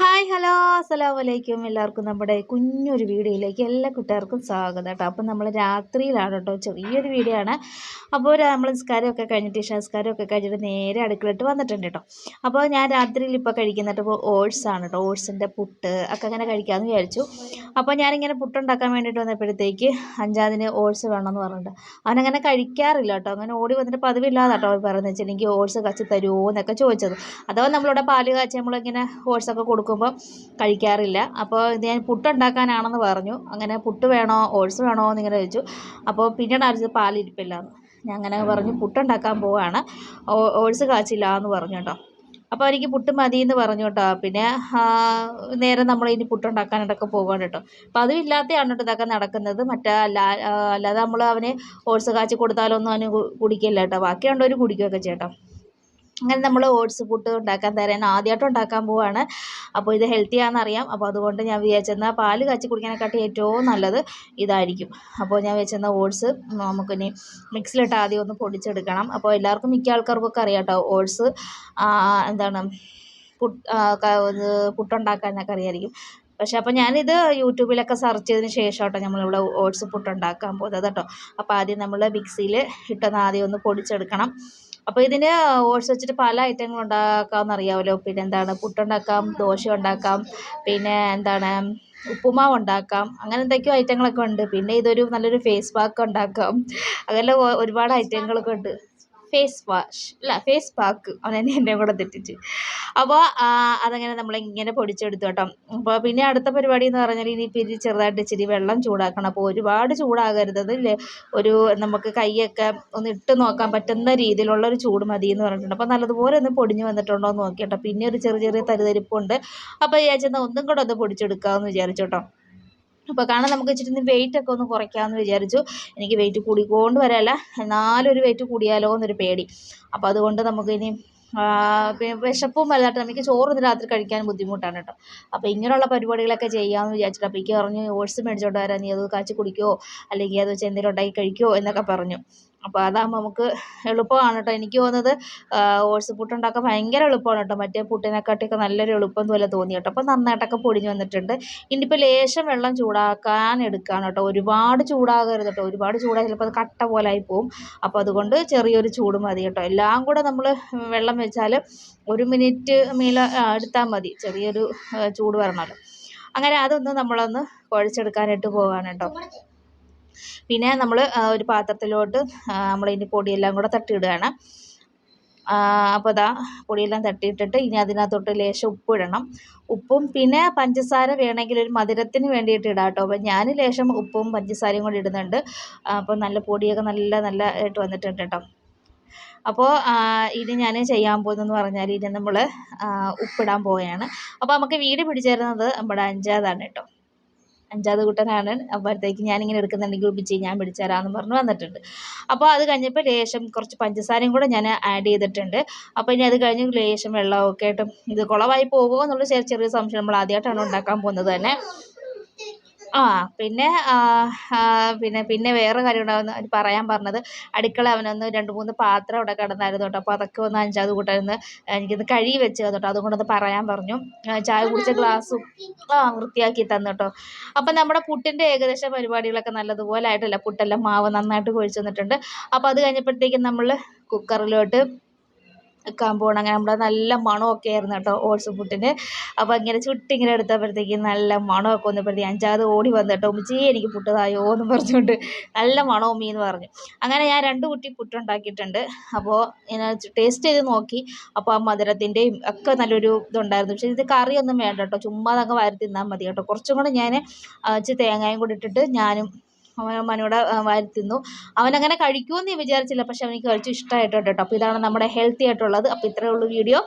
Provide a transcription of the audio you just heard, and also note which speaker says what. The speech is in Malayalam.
Speaker 1: Hi hello. അസ്സലാമു വലൈക്കും എല്ലാവർക്കും നമ്മുടെ കുഞ്ഞൊരു വീഡിയോയിലേക്ക് എല്ലാ കുട്ടികൾക്കും സ്വാഗതം കേട്ടോ. അപ്പം നമ്മൾ രാത്രിയിലാണ് കേട്ടോ. ചെറിയൊരു വീഡിയോ ആണ്. അപ്പോൾ നമ്മൾ നിസ്കാരമൊക്കെ കഴിഞ്ഞിട്ട് സംസ്കാരമൊക്കെ കഴിഞ്ഞിട്ട് നേരെ അടുക്കളയിട്ട് വന്നിട്ടുണ്ട് കേട്ടോ. അപ്പോൾ ഞാൻ രാത്രിയിൽ ഇപ്പോൾ കഴിക്കുന്നിട്ട് ഇപ്പോൾ ഓട്സ് ആണ് കേട്ടോ. ഓട്സിന്റെ പുട്ട് ഒക്കെ അങ്ങനെ കഴിക്കാമെന്ന് വിചാരിച്ചു. അപ്പോൾ ഞാനിങ്ങനെ പുട്ടുണ്ടാക്കാൻ വേണ്ടിയിട്ട് വന്നപ്പോഴത്തേക്ക് അഞ്ചാതിന് ഓട്സ് എന്ന് പറഞ്ഞിട്ട്. അവനങ്ങനെ കഴിക്കാറില്ല കേട്ടോ. അങ്ങനെ ഓടി വന്നിട്ട് പതിവില്ലാതെ കേട്ടോ പറയുന്നത് വെച്ചാൽ എനിക്ക് ഓട്സ് കച്ചി തരുമോ എന്നൊക്കെ ചോദിച്ചത്. അഥവാ നമ്മളിവിടെ പാൽ കാച്ചി നമ്മളിങ്ങനെ ഓട്സൊക്കെ കൊടുക്കും കൊടുക്കുമ്പോൾ കഴിക്കാറില്ല. അപ്പോൾ ഇത് ഞാൻ പുട്ടുണ്ടാക്കാനാണെന്ന് പറഞ്ഞു. അങ്ങനെ പുട്ട് വേണോ ഓട്സ് വേണോ എന്നിങ്ങനെ ചോദിച്ചു. അപ്പോൾ പിന്നീട് ആലോചിച്ചത് പാലിരിപ്പില്ലാന്ന്. ഞാൻ അങ്ങനെ പറഞ്ഞു പുട്ടുണ്ടാക്കാൻ പോവാണ്. ഓട്സ് കാച്ചില്ല എന്ന് പറഞ്ഞു കേട്ടോ. അപ്പോൾ എനിക്ക് പുട്ട് മതി എന്ന് പറഞ്ഞു കേട്ടോ. പിന്നെ നേരെ നമ്മൾ ഇനി പുട്ടുണ്ടാക്കാനായിട്ടൊക്കെ പോകാൻ കേട്ടോ. അപ്പോൾ അതും ഇല്ലാത്തതാണ് കേട്ടോ ഇതൊക്കെ നടക്കുന്നത്. മറ്റേ അല്ല അല്ലാതെ നമ്മൾ അവന് ഓട്സ് കാച്ചി കൊടുത്താലൊന്നും അവന് കുടിക്കില്ല കേട്ടോ. ബാക്കിയുണ്ടവർ കുടിക്കുകയൊക്കെ ചേട്ടോ അങ്ങനെ നമ്മൾ ഓട്സ് പുട്ട് ഉണ്ടാക്കാൻ തരാൻ ആദ്യമായിട്ട് ഉണ്ടാക്കാൻ പോവാണ്. അപ്പോൾ ഇത് ഹെൽത്തി ആണെന്നറിയാം അപ്പോൾ അതുകൊണ്ട് ഞാൻ വിചാരിച്ചെന്നാൽ പാൽ കാച്ചി കുടിക്കാനെക്കാട്ടി ഏറ്റവും നല്ലത് ഇതായിരിക്കും. അപ്പോൾ ഞാൻ വെച്ചെന്ന ഓട്സ് നമുക്കിനി മിക്സിലിട്ട് ആദ്യം ഒന്ന് പൊടിച്ചെടുക്കണം. അപ്പോൾ എല്ലാവർക്കും മിക്ക ആൾക്കാർക്കൊക്കെ അറിയാം കേട്ടോ ഓട്സ് എന്താണ് പുട്ട് പുട്ടുണ്ടാക്കാനൊക്കെ അറിയായിരിക്കും. പക്ഷേ അപ്പോൾ ഞാനിത് യൂട്യൂബിലൊക്കെ സെർച്ച് ചെയ്തതിന് ശേഷം കേട്ടോ നമ്മളിവിടെ ഓട്സ് പുട്ടുണ്ടാക്കാൻ പോകുന്നത് കേട്ടോ. അപ്പോൾ ആദ്യം നമ്മൾ മിക്സിയിൽ ഇട്ടൊന്ന് ആദ്യം ഒന്ന് പൊടിച്ചെടുക്കണം. അപ്പോൾ ഇതിന് ഓട്സ് വെച്ചിട്ട് പല ഐറ്റങ്ങൾ ഉണ്ടാക്കാമെന്ന് അറിയാമല്ലോ പിന്നെ എന്താണ് പുട്ടുണ്ടാക്കാം ദോശ ഉണ്ടാക്കാം പിന്നെ എന്താണ് ഉപ്പുമാവ് ഉണ്ടാക്കാം അങ്ങനെ എന്തൊക്കെയോ ഐറ്റങ്ങളൊക്കെ ഉണ്ട്. പിന്നെ ഇതൊരു നല്ലൊരു ഫേസ് പാക്ക് ഉണ്ടാക്കാം. അങ്ങനെ ഒരുപാട് ഐറ്റങ്ങളൊക്കെ ഉണ്ട്. ഫേസ് വാഷ് അല്ല ഫേസ് പാക്ക് അവനെന്നെ എന്റെ കൂടെ തെറ്റിച്ച്. അപ്പോൾ അതങ്ങനെ നമ്മളിങ്ങനെ പൊടിച്ചെടുത്തു കേട്ടോ. അപ്പോൾ പിന്നെ അടുത്ത പരിപാടി എന്ന് പറഞ്ഞാൽ ഇനി ഇത് ചെറുതായിട്ട് ഇച്ചിരി വെള്ളം ചൂടാക്കണം. അപ്പോൾ ഒരുപാട് ചൂടാകരുത് ഒരു നമുക്ക് കൈയൊക്കെ ഒന്ന് ഇട്ട് നോക്കാൻ പറ്റുന്ന രീതിയിലുള്ള ഒരു ചൂട് മതി എന്ന് പറഞ്ഞിട്ടുണ്ട്. അപ്പോൾ നല്ലതുപോലെ ഒന്ന് പൊടിഞ്ഞ് വന്നിട്ടുണ്ടോ എന്ന് നോക്കി കേട്ടോ പിന്നെ ഒരു ചെറിയ ചെറിയ തരിതരിപ്പുണ്ട്. അപ്പോൾ വിചാരിച്ചെന്നാൽ ഒന്നും കൂടെ ഒന്ന് പൊടിച്ചെടുക്കാമെന്ന് വിചാരിച്ചു കേട്ടോ. അപ്പോൾ കാരണം നമുക്ക് ഇച്ചിരി വെയിറ്റ് ഒക്കെ ഒന്ന് കുറയ്ക്കാമെന്ന് വിചാരിച്ചു. എനിക്ക് വെയിറ്റ് കൂടിക്കൊണ്ട് വരാല്ല. എന്നാലും ഒരു വെയിറ്റ് കൂടിയാലോ എന്നൊരു പേടി. അപ്പോൾ അതുകൊണ്ട് നമുക്ക് ഇനി വിശപ്പും വലുതായിട്ട് നമുക്ക് ചോറ് ഇന്ന് രാത്രി കഴിക്കാൻ ബുദ്ധിമുട്ടാണ് കേട്ടോ. അപ്പോൾ ഇങ്ങനെയുള്ള പരിപാടികളൊക്കെ ചെയ്യാമെന്ന് വിചാരിച്ചിട്ട് അപ്പോൾ എനിക്ക് പറഞ്ഞു ഓട്സ് മേടിച്ചോണ്ട് വരാം നീ അത് കാച്ചി കുടിക്കുമോ അല്ലെങ്കിൽ അത് വെച്ച് എന്തെങ്കിലും ഉണ്ടാക്കി കഴിക്കുമോ എന്നൊക്കെ പറഞ്ഞു. അപ്പോൾ അതാകുമ്പോൾ നമുക്ക് എളുപ്പമാണ് കേട്ടോ. എനിക്ക് തോന്നുന്നത് ഓട്സ് പുട്ടുണ്ടാക്കാൻ ഭയങ്കര എളുപ്പമാണ് കേട്ടോ. മറ്റേ പുട്ടിനെക്കാട്ടിയൊക്കെ നല്ലൊരു എളുപ്പം പോലെ തോന്നി കേട്ടോ. അപ്പോൾ നന്നായിട്ടൊക്കെ പൊടിഞ്ഞ് വന്നിട്ടുണ്ട്. ഇനിയിപ്പോൾ ലേശം വെള്ളം ചൂടാക്കാൻ എടുക്കുകയാണ് കേട്ടോ. ഒരുപാട് ചൂടാകരുത് കേട്ടോ. ഒരുപാട് ചൂടായി ചിലപ്പോൾ അത് കട്ട പോലെ ആയി പോവും. അപ്പോൾ അതുകൊണ്ട് ചെറിയൊരു ചൂട് മതി കേട്ടോ. എല്ലാം കൂടെ നമ്മൾ വെള്ളം വെച്ചാൽ ഒരു മിനിറ്റ് മേലെ എടുത്താൽ മതി. ചെറിയൊരു ചൂട് വരണമല്ലോ അങ്ങനെ അതൊന്ന് നമ്മളൊന്ന് കുഴച്ചെടുക്കാനായിട്ട് പോവാണ് കേട്ടോ. പിന്നെ നമ്മൾ ഒരു പാത്രത്തിലോട്ട് നമ്മൾ ഇതിന്റെ പൊടിയെല്ലാം കൂടെ തട്ടിയിടുകയാണ്. അപ്പോൾ ഇതാ പൊടിയെല്ലാം തട്ടിയിട്ടിട്ട് ഇനി അതിനകത്തോട്ട് ലേശം ഉപ്പ് ഇടണം. ഉപ്പും പിന്നെ പഞ്ചസാര വേണമെങ്കിൽ ഒരു മധുരത്തിന് വേണ്ടിയിട്ട് ഇടാം കേട്ടോ. അപ്പോൾ ഞാൻ ലേശം ഉപ്പും പഞ്ചസാരയും കൂടി ഇടുന്നുണ്ട്. അപ്പോൾ നല്ല പൊടിയൊക്കെ നല്ല നല്ല ആയിട്ട് വന്നിട്ടുണ്ട് കേട്ടോ. അപ്പോൾ ഇത് ഞാൻ ചെയ്യാൻ പോകുന്നതെന്ന് പറഞ്ഞാൽ ഇത് നമ്മൾ ഉപ്പിടാൻ പോവുകയാണ്. അപ്പോൾ നമുക്ക് വീട് പിടിച്ചു തരുന്നത് നമ്മുടെ അഞ്ചാതാണ് കേട്ടോ. അഞ്ചാമത് കുട്ടനാണ്. അപ്പോഴത്തേക്ക് ഞാനിങ്ങനെ എടുക്കുന്നുണ്ടെങ്കിൽ ഉപ്പിച്ചി ഞാൻ പിടിച്ചു തരാമെന്ന് പറഞ്ഞ് വന്നിട്ടുണ്ട്. അപ്പോൾ അത് കഴിഞ്ഞപ്പോൾ ലേശം കുറച്ച് പഞ്ചസാരയും കൂടെ ഞാൻ ആഡ് ചെയ്തിട്ടുണ്ട്. അപ്പോൾ ഇനി അത് കഴിഞ്ഞ് ലേശം വെള്ളമൊക്കെ ആയിട്ട് ഇത് കുളമായി പോകുമോ എന്നുള്ള ചെറിയ സംശയം നമ്മൾ ആദ്യമായിട്ടാണ് ഉണ്ടാക്കാൻ പോകുന്നത് തന്നെ. ആ പിന്നെ പിന്നെ പിന്നെ വേറെ കാര്യം ഉണ്ടാകുന്ന പറയാൻ പറഞ്ഞത്. അടുക്കള അവനൊന്ന് രണ്ട് മൂന്ന് പാത്രം അവിടെ കിടന്നായിരുന്നു കേട്ടോ. അപ്പോൾ അതൊക്കെ ഒന്ന് അഞ്ചാമത് കൂട്ടായിരുന്നു. എനിക്കൊന്ന് കഴുകി വെച്ചത് കേട്ടോ. അതുകൊണ്ടൊന്ന് പറയാൻ പറഞ്ഞു. ചായ കുടിച്ച ഗ്ലാസ്സും ആ വൃത്തിയാക്കി തന്നു കേട്ടോ. അപ്പം നമ്മുടെ പുട്ടിന്റെ ഏകദേശം പരിപാടികളൊക്കെ നല്ലതുപോലെ ആയിട്ടില്ല? പുട്ടെല്ലാം മാവ് നന്നായിട്ട് കുഴിച്ചു തന്നിട്ടുണ്ട്. അപ്പോൾ അത് കഴിഞ്ഞപ്പോഴത്തേക്കും നമ്മൾ കുക്കറിലോട്ട് വെക്കാൻ പോകണം അങ്ങനെ നമ്മുടെ നല്ല മണമൊക്കെ ആയിരുന്നു കേട്ടോ ഓട്സ് പുട്ടിന്. അപ്പോൾ ഇങ്ങനെ ചുട്ടിങ്ങനെ എടുത്തപ്പോഴത്തേക്കും നല്ല മണമൊക്കെ വന്നപ്പോഴത്തേക്കും അഞ്ചാമത് ഓടി വന്നു കേട്ടോ. ഉമ്മച്ചി എനിക്ക് പുട്ടതായോ എന്ന് പറഞ്ഞുകൊണ്ട് നല്ല മണവും മീൻ പറഞ്ഞു. അങ്ങനെ ഞാൻ രണ്ട് കുട്ടി പുട്ടുണ്ടാക്കിയിട്ടുണ്ട്. അപ്പോൾ ടേസ്റ്റ് ചെയ്ത് നോക്കി. അപ്പോൾ ആ മധുരത്തിന്റെയും ഒക്കെ നല്ലൊരു ഇതുണ്ടായിരുന്നു. പക്ഷേ ഇത് കറിയൊന്നും വേണ്ട കേട്ടോ. ചുമ്മാ വാരി തിന്നാൽ മതി കേട്ടോ. കുറച്ചും കൂടെ ഞാൻ ഇച്ചിരി തേങ്ങയും കൂടി ഇട്ടിട്ട് ഞാനും മനോടെ വരുത്തുന്നു. തിന്നു അവനങ്ങനെ കഴിക്കുമെന്ന് ഞാൻ വിചാരിച്ചില്ല പക്ഷെ അവനിക്ക് കഴിച്ചു ഇഷ്ടമായിട്ടുണ്ട് കേട്ടോ. അപ്പോൾ ഇതാണ് നമ്മുടെ ഹെൽത്തി ആയിട്ടുള്ളത്. അപ്പോൾ ഇത്രയേ ഉള്ളൂ വീഡിയോ.